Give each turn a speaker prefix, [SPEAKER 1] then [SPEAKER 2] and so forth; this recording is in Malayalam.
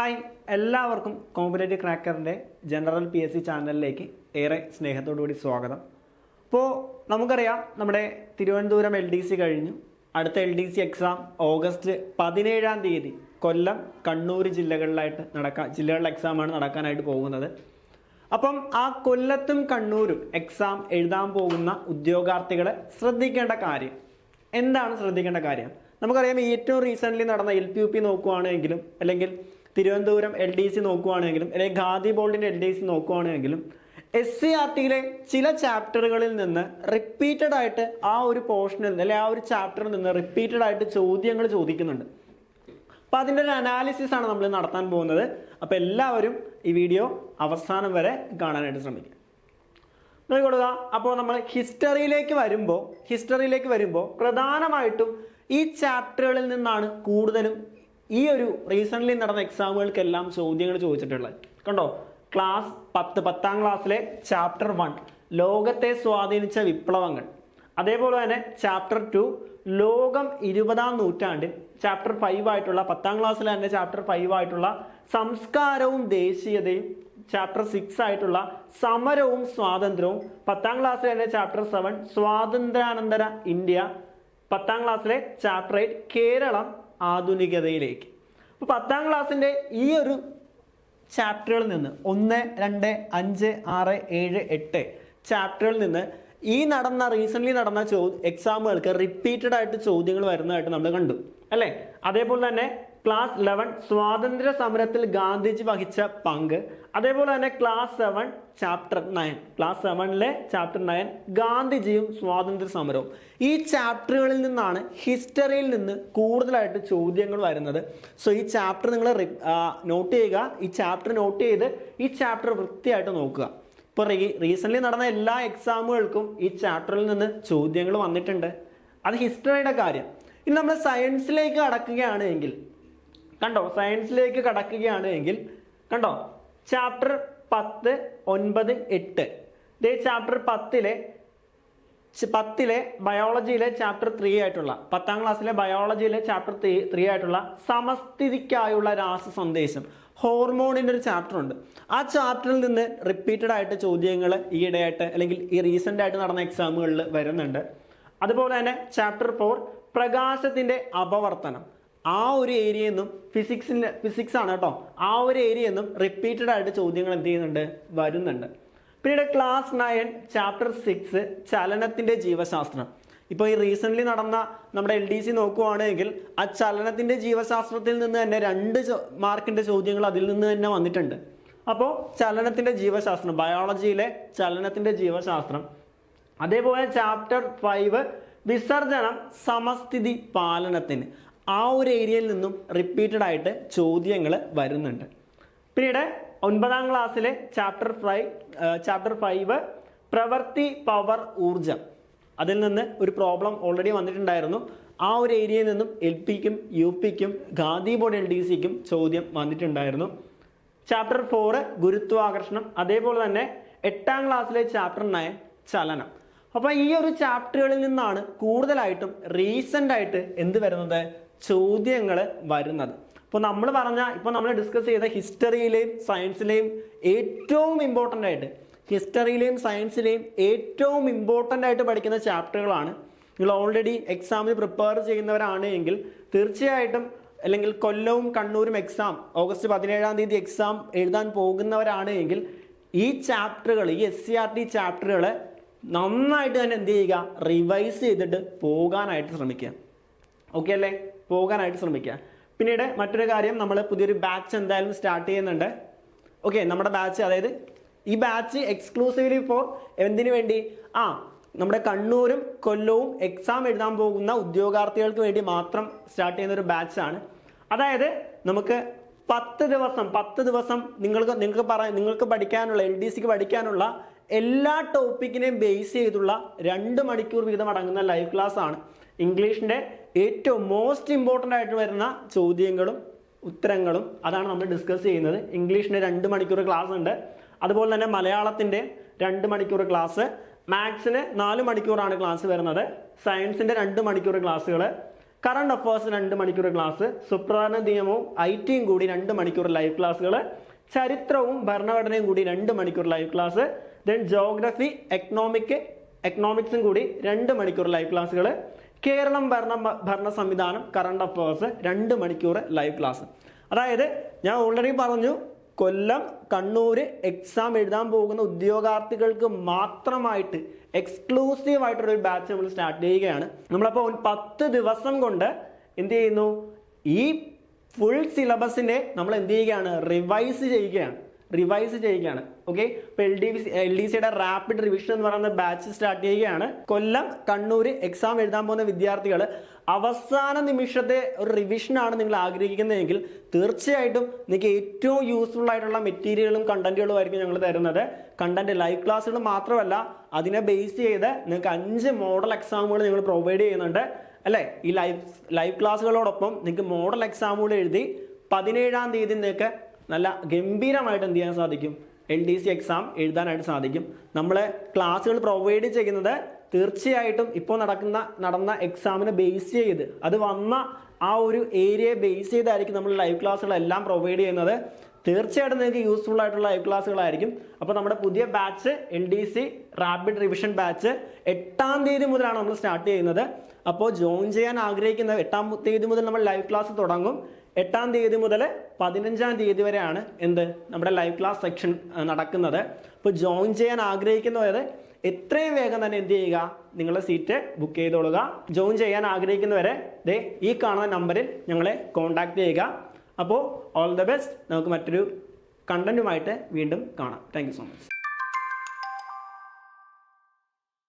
[SPEAKER 1] ഹായ് എല്ലാവർക്കും കോമ്പറ്റേറ്റീവ് ക്രാക്കറിന്റെ ജനറൽ പി എസ് സി ചാനലിലേക്ക് ഏറെ സ്നേഹത്തോടുകൂടി സ്വാഗതം. അപ്പോൾ നമുക്കറിയാം നമ്മുടെ തിരുവനന്തപുരം എൽ ഡി സി കഴിഞ്ഞു. അടുത്ത L D C exam August പതിനേഴാം തീയതി കൊല്ലം കണ്ണൂർ ജില്ലകളിലായിട്ട് നടക്കാൻ ജില്ലകളിലെ എക്സാമാണ് നടക്കാനായിട്ട് പോകുന്നത്. അപ്പം ആ കൊല്ലത്തും കണ്ണൂരും എക്സാം എഴുതാൻ പോകുന്ന ഉദ്യോഗാർത്ഥികളെ ശ്രദ്ധിക്കേണ്ട കാര്യം. എന്താണ് ശ്രദ്ധിക്കേണ്ട കാര്യം? നമുക്കറിയാം ഏറ്റവും റീസെന്റ്ലി നടന്ന എൽ പി യു പി നോക്കുകയാണെങ്കിലും അല്ലെങ്കിൽ തിരുവനന്തപുരം എൽ ഡി സി നോക്കുവാണെങ്കിലും അല്ലെങ്കിൽ ഖാദി ബോർഡിന്റെ എൽ ഡി സി നോക്കുവാണെങ്കിലും എസ് സി ആർ ടിയിലെ ചില ചാപ്റ്ററുകളിൽ നിന്ന് റിപ്പീറ്റഡ് ആയിട്ട് ആ ഒരു പോർഷനിൽ നിന്ന് അല്ലെങ്കിൽ ആ ഒരു ചാപ്റ്ററിൽ നിന്ന് റിപ്പീറ്റഡ് ആയിട്ട് ചോദ്യങ്ങൾ ചോദിക്കുന്നുണ്ട്. അപ്പം അതിന്റെ ഒരു അനാലിസിസ് ആണ് നമ്മൾ നടത്താൻ പോകുന്നത്. അപ്പോൾ എല്ലാവരും ഈ വീഡിയോ അവസാനം വരെ കാണാനായിട്ട് ശ്രമിക്കുക. നോക്കിക്കൊള്ളുക. അപ്പോൾ നമ്മൾ ഹിസ്റ്ററിയിലേക്ക് വരുമ്പോൾ ഹിസ്റ്ററിയിലേക്ക് വരുമ്പോൾ പ്രധാനമായിട്ടും ഈ ചാപ്റ്ററുകളിൽ നിന്നാണ് കൂടുതലും ഈ ഒരു റീസെന്റ്ലി നടന്ന എക്സാമുകൾക്കെല്ലാം ചോദ്യങ്ങൾ ചോദിച്ചിട്ടുള്ളത്. കണ്ടോ? ക്ലാസ് പത്ത് പത്താം ക്ലാസ്സിലെ ചാപ്റ്റർ വൺ ലോകത്തെ സ്വാധീനിച്ച വിപ്ലവങ്ങൾ. അതേപോലെ തന്നെ ചാപ്റ്റർ ടു ലോകം ഇരുപതാം നൂറ്റാണ്ടിൽ ചാപ്റ്റർ ഫൈവ് ആയിട്ടുള്ള പത്താം ക്ലാസ്സിലെ തന്നെ ചാപ്റ്റർ ഫൈവ് ആയിട്ടുള്ള സംസ്കാരവും ദേശീയതയും ചാപ്റ്റർ സിക്സ് ആയിട്ടുള്ള സമരവും സ്വാതന്ത്ര്യവും പത്താം ക്ലാസ്സിലെ തന്നെ ചാപ്റ്റർ സെവൻ സ്വാതന്ത്ര്യാനന്തര ഇന്ത്യ പത്താം ക്ലാസ്സിലെ ചാപ്റ്റർ എയ്റ്റ് കേരളം ആധുനികതയിലേക്ക്. അപ്പോൾ പത്താം ക്ലാസ്സിന്റെ ഈ ഒരു ചാപ്റ്ററുകളിൽ നിന്ന് ഒന്ന് രണ്ട് അഞ്ച് ആറ് ഏഴ് എട്ട് ചാപ്റ്ററുകളിൽ നിന്ന് ഈ നടന്ന റീസെന്റ്ലി നടന്ന ചോ എക്സാമുകൾക്ക് റിപ്പീറ്റഡ് ആയിട്ട് ചോദ്യങ്ങൾ വരുന്നതായിട്ട് നമ്മൾ കണ്ടു. അല്ലേ? അതേപോലെ തന്നെ ക്ലാസ് ലെവൻ സ്വാതന്ത്ര്യ സമരത്തിൽ ഗാന്ധിജി വഹിച്ച പങ്ക്. അതേപോലെ തന്നെ class seven chapter nine class സെവനിലെ chapter nine ഗാന്ധിജിയും സ്വാതന്ത്ര്യ സമരവും. ഈ ചാപ്റ്ററുകളിൽ നിന്നാണ് ഹിസ്റ്ററിയിൽ നിന്ന് കൂടുതലായിട്ട് ചോദ്യങ്ങൾ വരുന്നത്. സോ ഈ ചാപ്റ്റർ നിങ്ങൾ നോട്ട് ചെയ്യുക. ഈ ചാപ്റ്റർ നോട്ട് ചെയ്ത് ഈ ചാപ്റ്റർ വൃത്തിയായിട്ട് നോക്കുക. ഇപ്പോൾ റീ റീസെന്റ്ലി നടന്ന എല്ലാ എക്സാമുകൾക്കും ഈ ചാപ്റ്ററിൽ നിന്ന് ചോദ്യങ്ങൾ വന്നിട്ടുണ്ട്. അത് ഹിസ്റ്ററിയുടെ കാര്യം. ഇനി നമ്മൾ സയൻസിലേക്ക് കടക്കുകയാണ് എങ്കിൽ കണ്ടോ? സയൻസിലേക്ക് കടക്കുകയാണ് എങ്കിൽ കണ്ടോ? ചാപ്റ്റർ പത്ത് ഒൻപത് എട്ട്. ഇതേ ചാപ്റ്റർ പത്തിലെ പത്തിലെ ബയോളജിയിലെ ചാപ്റ്റർ ത്രീ ആയിട്ടുള്ള പത്താം ക്ലാസ്സിലെ ബയോളജിയിലെ ചാപ്റ്റർ ത്രീ ത്രീ ആയിട്ടുള്ള സമസ്ഥിതിക്കായുള്ള രാസ സന്ദേശം ഹോർമോണിന്റെ ഒരു ചാപ്റ്റർ ഉണ്ട്. ആ ചാപ്റ്ററിൽ നിന്ന് റിപ്പീറ്റഡ് ആയിട്ട് ചോദ്യങ്ങൾ ഈയിടെയായിട്ട് അല്ലെങ്കിൽ ഈ റീസെന്റ് ആയിട്ട് നടന്ന എക്സാമുകളിൽ വരുന്നുണ്ട്. അതുപോലെ തന്നെ ചാപ്റ്റർ ഫോർ പ്രകാശത്തിന്റെ അപവർത്തനം. ആ ഒരു ഏരിയയിൽ നിന്നും ഫിസിക്സിന്റെ ഫിസിക്സ് ആണ് കേട്ടോ. ആ ഒരു ഏരിയയിൽ നിന്നും റിപ്പീറ്റഡ് ആയിട്ട് ചോദ്യങ്ങൾ എന്ത് ചെയ്യുന്നുണ്ട്? വരുന്നുണ്ട്. പിന്നീട് ക്ലാസ് നയൻ ചാപ്റ്റർ സിക്സ് ചലനത്തിന്റെ ജീവശാസ്ത്രം. ഇപ്പോൾ ഈ റീസെന്റ്ലി നടന്ന നമ്മുടെ എൽ ഡി സി നോക്കുവാണെങ്കിൽ ആ ചലനത്തിന്റെ ജീവശാസ്ത്രത്തിൽ നിന്ന് തന്നെ രണ്ട് മാർക്കിന്റെ ചോദ്യങ്ങൾ അതിൽ നിന്ന് തന്നെ വന്നിട്ടുണ്ട്. അപ്പോൾ ചലനത്തിന്റെ ജീവശാസ്ത്രം ബയോളജിയിലെ ചലനത്തിന്റെ ജീവശാസ്ത്രം. അതേപോലെ ചാപ്റ്റർ ഫൈവ് വിസർജനം സമസ്ഥിതി പാലനത്തിന്. ആ ഒരു ഏരിയയിൽ നിന്നും റിപ്പീറ്റഡ് ആയിട്ട് ചോദ്യങ്ങൾ വരുന്നുണ്ട്. പിന്നീട് ഒൻപതാം ക്ലാസ്സിലെ ചാപ്റ്റർ ഫൈവ് ചാപ്റ്റർ ഫൈവ് പ്രവർത്തി പവർ ഊർജം. അതിൽ നിന്ന് ഒരു പ്രോബ്ലം ഓൾറെഡി വന്നിട്ടുണ്ടായിരുന്നു. ആ ഒരു ഏരിയയിൽ നിന്നും എൽ പിക്കും യു പിക്കും ഗാന്ധി ബോർഡ് എൽ ഡി സിക്കും ചോദ്യം വന്നിട്ടുണ്ടായിരുന്നു. ചാപ്റ്റർ ഫോറ് ഗുരുത്വാകർഷണം. അതേപോലെ തന്നെ എട്ടാം ക്ലാസ്സിലെ ചാപ്റ്റർ നയൻ ചലനം. അപ്പോൾ ഈ ഒരു ചാപ്റ്ററുകളിൽ നിന്നാണ് കൂടുതലായിട്ടും റീസെന്റ് ആയിട്ട് എന്ത് വരുന്നത്? ചോദ്യങ്ങൾ വരുന്നത്. ഇപ്പോൾ നമ്മൾ പറഞ്ഞ ഇപ്പോൾ നമ്മൾ ഡിസ്കസ് ചെയ്ത ഹിസ്റ്ററിയിലെയും സയൻസിലെയും ഏറ്റവും ഇമ്പോർട്ടന്റ് ആയിട്ട് ഹിസ്റ്ററിയിലെയും സയൻസിലെയും ഏറ്റവും ഇമ്പോർട്ടന്റ് ആയിട്ട് പഠിക്കുന്ന ചാപ്റ്ററുകളാണ് നിങ്ങൾ ഓൾറെഡി എക്സാമിന് പ്രിപ്പയർ ചെയ്യുന്നവരാണ് എങ്കിൽ തീർച്ചയായിട്ടും അല്ലെങ്കിൽ കൊല്ലവും കണ്ണൂരും എക്സാം ഓഗസ്റ്റ് പതിനേഴാം തീയതി എക്സാം എഴുതാൻ പോകുന്നവരാണ് എങ്കിൽ ഈ ചാപ്റ്ററുകൾ ഈ എസ് സി ആർ ടി ചാപ്റ്ററുകൾ നന്നായിട്ട് തന്നെ എന്ത് ചെയ്യുക റിവൈസ് ചെയ്തിട്ട് പോകാനായിട്ട് ശ്രമിക്കുക. ഓക്കെ അല്ലേ? പോകാനായിട്ട് ശ്രമിക്കുക പിന്നീട് മറ്റൊരു കാര്യം നമ്മൾ പുതിയൊരു ബാച്ച് എന്തായാലും സ്റ്റാർട്ട് ചെയ്യുന്നുണ്ട്. ഓക്കെ നമ്മുടെ ബാച്ച് അതായത് ഈ ബാച്ച് എക്സ്ക്ലൂസീവ്ലി ഫോർ എന്തിനു വേണ്ടി? ആ നമ്മുടെ കണ്ണൂരും കൊല്ലവും എക്സാം എഴുതാൻ പോകുന്ന ഉദ്യോഗാർത്ഥികൾക്ക് വേണ്ടി മാത്രം സ്റ്റാർട്ട് ചെയ്യുന്ന ഒരു ബാച്ചാണ് അതായത് നമുക്ക് പത്ത് ദിവസം പത്ത് ദിവസം നിങ്ങൾക്ക് നിങ്ങൾക്ക് പറ നിങ്ങൾക്ക് പഠിക്കാനുള്ള എൽ ഡി സിക്ക് പഠിക്കാനുള്ള എല്ലാ ടോപ്പിക്കിനെയും ബേസ് ചെയ്തുള്ള രണ്ട് മണിക്കൂർ വീതം അടങ്ങുന്ന ലൈവ് ക്ലാസ് ആണ്. ഇംഗ്ലീഷിന്റെ ഏറ്റവും മോസ്റ്റ് ഇമ്പോർട്ടന്റ് ആയിട്ട് വരുന്ന ചോദ്യങ്ങളും ഉത്തരങ്ങളും അതാണ് നമ്മൾ ഡിസ്കസ് ചെയ്യുന്നത്. ഇംഗ്ലീഷിന്റെ രണ്ട് മണിക്കൂർ ക്ലാസ് ഉണ്ട്. അതുപോലെ തന്നെ മലയാളത്തിന്റെ രണ്ട് മണിക്കൂർ ക്ലാസ് മാത്സിന് നാല് മണിക്കൂറാണ് ക്ലാസ് വരുന്നത്. സയൻസിന്റെ രണ്ട് മണിക്കൂർ ക്ലാസ്സുകൾ കറണ്ട് അഫേഴ്സ് രണ്ട് മണിക്കൂർ ക്ലാസ് സുപ്രധാന നിയമവും ഐ ടിയും കൂടി രണ്ട് മണിക്കൂർ ലൈവ് ക്ലാസ്സുകൾ ചരിത്രവും ഭരണഘടനയും കൂടി രണ്ട് മണിക്കൂർ live class then geography economic എക്കണോമിക്സും കൂടി രണ്ട് മണിക്കൂർ ലൈവ് ക്ലാസ്സുകൾ കേരളം ഭരണ ഭരണ സംവിധാനം കറണ്ട് അഫേഴ്സ് രണ്ട് മണിക്കൂർ ലൈവ് ക്ലാസ് അതായത് ഞാൻ ഓൾറെഡി പറഞ്ഞു കൊല്ലം കണ്ണൂർ എക്സാം എഴുതാൻ പോകുന്ന ഉദ്യോഗാർത്ഥികൾക്ക് മാത്രമായിട്ട് എക്സ്ക്ലൂസീവ് ആയിട്ടൊരു ബാച്ച് നമ്മൾ സ്റ്റാർട്ട് ചെയ്യുകയാണ്. നമ്മളപ്പോൾ പത്ത് ദിവസം കൊണ്ട് എന്ത് ചെയ്യുന്നു? ഈ ഫുൾ സിലബസിനെ നമ്മൾ എന്ത് ചെയ്യുകയാണ്? റിവൈസ് ചെയ്യുകയാണ്. റിവൈസ് ചെയ്യുകയാണ്. ഓക്കെ ഇപ്പൊ എൽ ഡി എൽ ഡി സിയുടെ റാപ്പിഡ് റിവിഷൻ എന്ന് പറയുന്ന ബാച്ച് സ്റ്റാർട്ട് ചെയ്യുകയാണ്. കൊല്ലം കണ്ണൂർ എക്സാം എഴുതാൻ പോകുന്ന വിദ്യാർത്ഥികൾ അവസാന നിമിഷത്തെ ഒരു റിവിഷനാണ് നിങ്ങൾ ആഗ്രഹിക്കുന്നതെങ്കിൽ തീർച്ചയായിട്ടും നിങ്ങൾക്ക് ഏറ്റവും യൂസ്ഫുൾ ആയിട്ടുള്ള മെറ്റീരിയലും കണ്ടന്റുകളും ആയിരിക്കും ഞങ്ങൾ തരുന്നത്. കണ്ടന്റ് ലൈവ് ക്ലാസ്സുകൾ മാത്രമല്ല അതിനെ ബേസ് ചെയ്ത് നിങ്ങൾക്ക് അഞ്ച് മോഡൽ എക്സാമുകൾ ഞങ്ങൾ പ്രൊവൈഡ് ചെയ്യുന്നുണ്ട്. അല്ലേ? ഈ ലൈവ് ലൈവ് ക്ലാസ്സുകളോടൊപ്പം നിങ്ങൾക്ക് മോഡൽ എക്സാമുകൾ എഴുതി പതിനേഴാം തീയതി നിങ്ങൾക്ക് നല്ല ഗംഭീരമായിട്ട് എന്ത് ചെയ്യാൻ സാധിക്കും? എൽ ഡി സി എക്സാം എഴുതാനായിട്ട് സാധിക്കും. നമ്മളെ ക്ലാസ്സുകൾ പ്രൊവൈഡ് ചെയ്യുന്നത് തീർച്ചയായിട്ടും ഇപ്പോൾ നടക്കുന്ന നടന്ന എക്സാമിനെ ബേസ് ചെയ്ത് അത് വന്ന ആ ഒരു ഏരിയയെ ബേസ് ചെയ്തായിരിക്കും നമ്മൾ ലൈവ് ക്ലാസ്സുകളെല്ലാം പ്രൊവൈഡ് ചെയ്യുന്നത്. തീർച്ചയായിട്ടും നിങ്ങൾക്ക് യൂസ്ഫുൾ ആയിട്ടുള്ള ലൈവ് ക്ലാസ്സുകളായിരിക്കും അപ്പോൾ നമ്മുടെ പുതിയ batch L D C rapid revision batch എട്ടാം തീയതി മുതലാണ് നമ്മൾ സ്റ്റാർട്ട് ചെയ്യുന്നത്. അപ്പോൾ ജോയിൻ ചെയ്യാൻ ആഗ്രഹിക്കുന്ന എട്ടാം തീയതി മുതൽ നമ്മൾ ലൈവ് ക്ലാസ് തുടങ്ങും. എട്ടാം തീയതി മുതൽ പതിനഞ്ചാം തീയതി വരെയാണ് എന്ത് നമ്മുടെ ലൈവ് ക്ലാസ് സെക്ഷൻ നടക്കുന്നത്. അപ്പോൾ ജോയിൻ ചെയ്യാൻ ആഗ്രഹിക്കുന്നവർ എത്രയും വേഗം തന്നെ എന്ത് ചെയ്യുക? നിങ്ങളുടെ സീറ്റ് ബുക്ക് ചെയ്തോളുക. ജോയിൻ ചെയ്യാൻ ആഗ്രഹിക്കുന്നവരെ ദേ ഈ കാണുന്ന നമ്പറിൽ ഞങ്ങളെ കോൺടാക്ട് ചെയ്യുക. അപ്പോൾ ഓൾ ദ ബെസ്റ്റ് നമുക്ക് മറ്റൊരു കണ്ടന്റുമായിട്ട് വീണ്ടും കാണാം. Thank so much